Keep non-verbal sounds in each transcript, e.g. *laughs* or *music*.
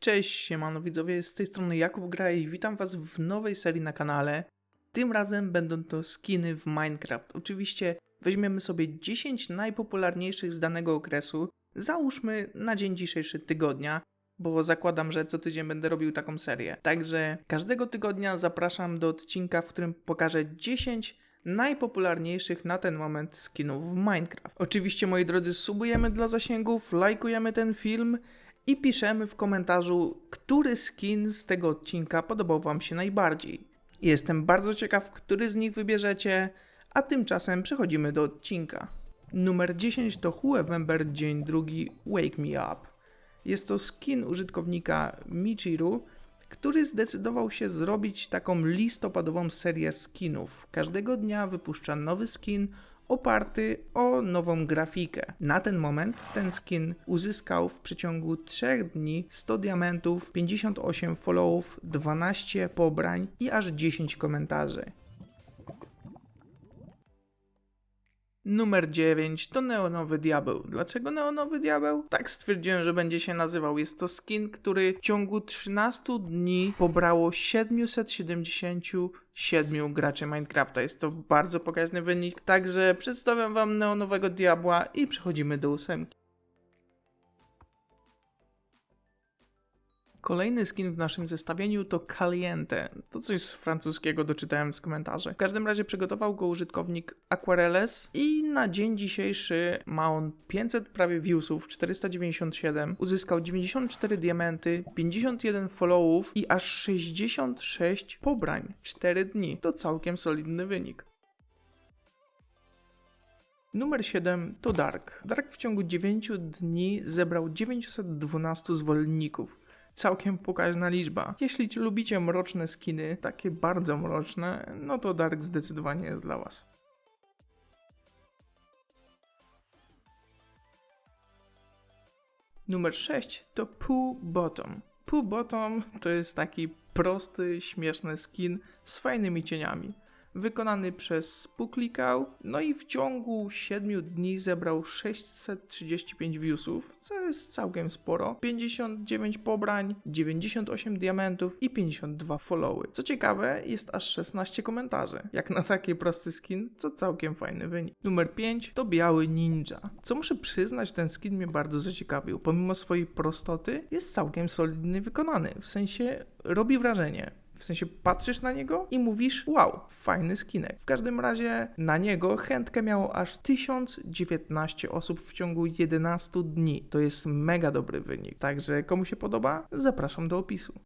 Cześć, siemano widzowie, z tej strony Jakub Gra i witam was w nowej serii na kanale. Tym razem będą to skiny w Minecraft. Oczywiście weźmiemy sobie 10 najpopularniejszych z danego okresu, załóżmy na dzień dzisiejszy tygodnia, bo zakładam, że co tydzień będę robił taką serię. Także każdego tygodnia zapraszam do odcinka, w którym pokażę 10 najpopularniejszych na ten moment skinów w Minecraft. Oczywiście moi drodzy, subujemy dla zasięgów, lajkujemy ten film i piszemy w komentarzu, który skin z tego odcinka podobał Wam się najbardziej. Jestem bardzo ciekaw, który z nich wybierzecie, a tymczasem przechodzimy do odcinka. Numer 10 to Huewember dzień drugi Wake Me Up. Jest to skin użytkownika Michiru, który zdecydował się zrobić taką listopadową serię skinów. Każdego dnia wypuszcza nowy skin oparty o nową grafikę. Na ten moment ten skin uzyskał w przeciągu 3 dni 100 diamentów, 58 followów, 12 pobrań i aż 10 komentarzy. Numer 9 to Neonowy Diabeł. Dlaczego Neonowy Diabeł? Tak stwierdziłem, że będzie się nazywał. Jest to skin, który w ciągu 13 dni pobrało 777 graczy Minecrafta. Jest to bardzo pokaźny wynik. Także przedstawiam wam Neonowego Diabła i przechodzimy do ósemki. Kolejny skin w naszym zestawieniu to Caliente. To coś z francuskiego doczytałem z komentarzy. W każdym razie przygotował go użytkownik Aquareles i na dzień dzisiejszy ma on 500 prawie viewsów, 497, uzyskał 94 diamenty, 51 followów i aż 66 pobrań. 4 dni. To całkiem solidny wynik. Numer 7 to Dark. Dark w ciągu 9 dni zebrał 912 zwolenników całkiem pokaźna liczba. Jeśli lubicie mroczne skiny, takie bardzo mroczne, no to Dark zdecydowanie jest dla Was. Numer 6 to Pooh Bottom. Pooh Bottom to jest taki prosty, śmieszny skin z fajnymi cieniami wykonany przez Puklikał, no i w ciągu 7 dni zebrał 635 viewsów, co jest całkiem sporo, 59 pobrań, 98 diamentów i 52 followy. Co ciekawe, jest aż 16 komentarzy. Jak na taki prosty skin, co całkiem fajny wynik. Numer 5 to Biały Ninja. Co muszę przyznać, ten skin mnie bardzo zaciekawił. Pomimo swojej prostoty, jest całkiem solidny wykonany, w sensie robi wrażenie. W sensie patrzysz na niego i mówisz, wow, fajny skinek. W każdym razie na niego chętkę miało aż 1019 osób w ciągu 11 dni. To jest mega dobry wynik. Także komu się podoba, zapraszam do opisu.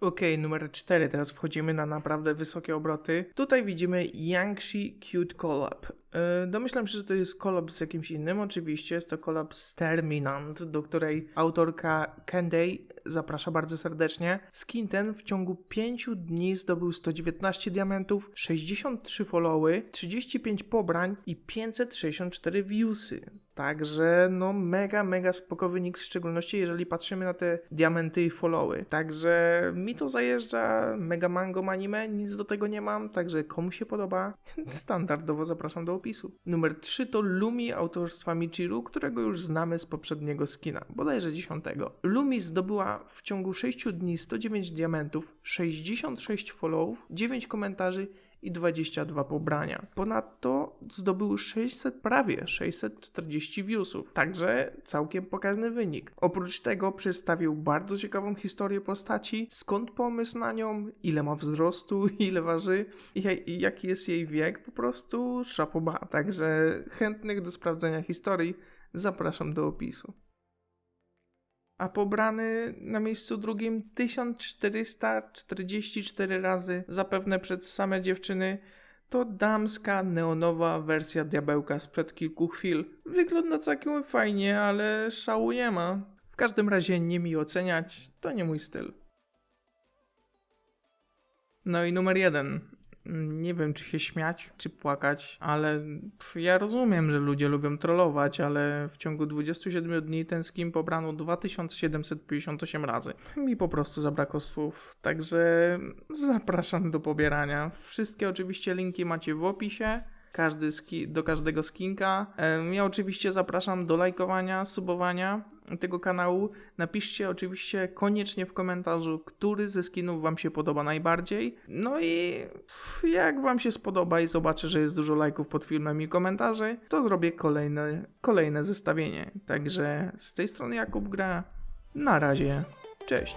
Ok, numer 4. Teraz wchodzimy na naprawdę wysokie obroty. Tutaj widzimy Yangshi Cute Collab. Yy, domyślam się, że to jest collab z jakimś innym. Oczywiście jest to collab z Terminant, do której autorka Kenday zaprasza bardzo serdecznie. Skin ten w ciągu 5 dni zdobył 119 diamentów, 63 followy, 35 pobrań i 564 viewsy. Także no mega, mega spoko wynik, w szczególności jeżeli patrzymy na te diamenty i followy. Także mi to zajeżdża, mega mango anime, nic do tego nie mam, także komu się podoba, *laughs* standardowo zapraszam do opisu. Numer 3 to Lumi autorstwa Michiru, którego już znamy z poprzedniego skina, bodajże 10. Lumi zdobyła w ciągu 6 dni 109 diamentów, 66 followów, 9 komentarzy i 22 pobrania. Ponadto zdobył 600, prawie 640 viewsów, także całkiem pokaźny wynik. Oprócz tego przedstawił bardzo ciekawą historię postaci, skąd pomysł na nią, ile ma wzrostu, *laughs* ile waży i jaki jest jej wiek, po prostu szapoba. Także chętnych do sprawdzenia historii zapraszam do opisu a pobrany na miejscu drugim 1444 razy, zapewne przez same dziewczyny, to damska neonowa wersja diabełka sprzed kilku chwil. Wygląda całkiem fajnie, ale szału nie ma. W każdym razie nie mi oceniać, to nie mój styl. No i numer jeden nie wiem, czy się śmiać, czy płakać, ale ja rozumiem, że ludzie lubią trollować, ale w ciągu 27 dni ten skin pobrano 2758 razy. Mi po prostu zabrakło słów, także zapraszam do pobierania. Wszystkie oczywiście linki macie w opisie. Każdy ski, do każdego skinka. Ja oczywiście zapraszam do lajkowania, subowania tego kanału. Napiszcie oczywiście koniecznie w komentarzu, który ze skinów Wam się podoba najbardziej. No i jak Wam się spodoba i zobaczę, że jest dużo lajków pod filmem i komentarzy, to zrobię kolejne, kolejne zestawienie. Także z tej strony Jakub Gra. Na razie. Cześć.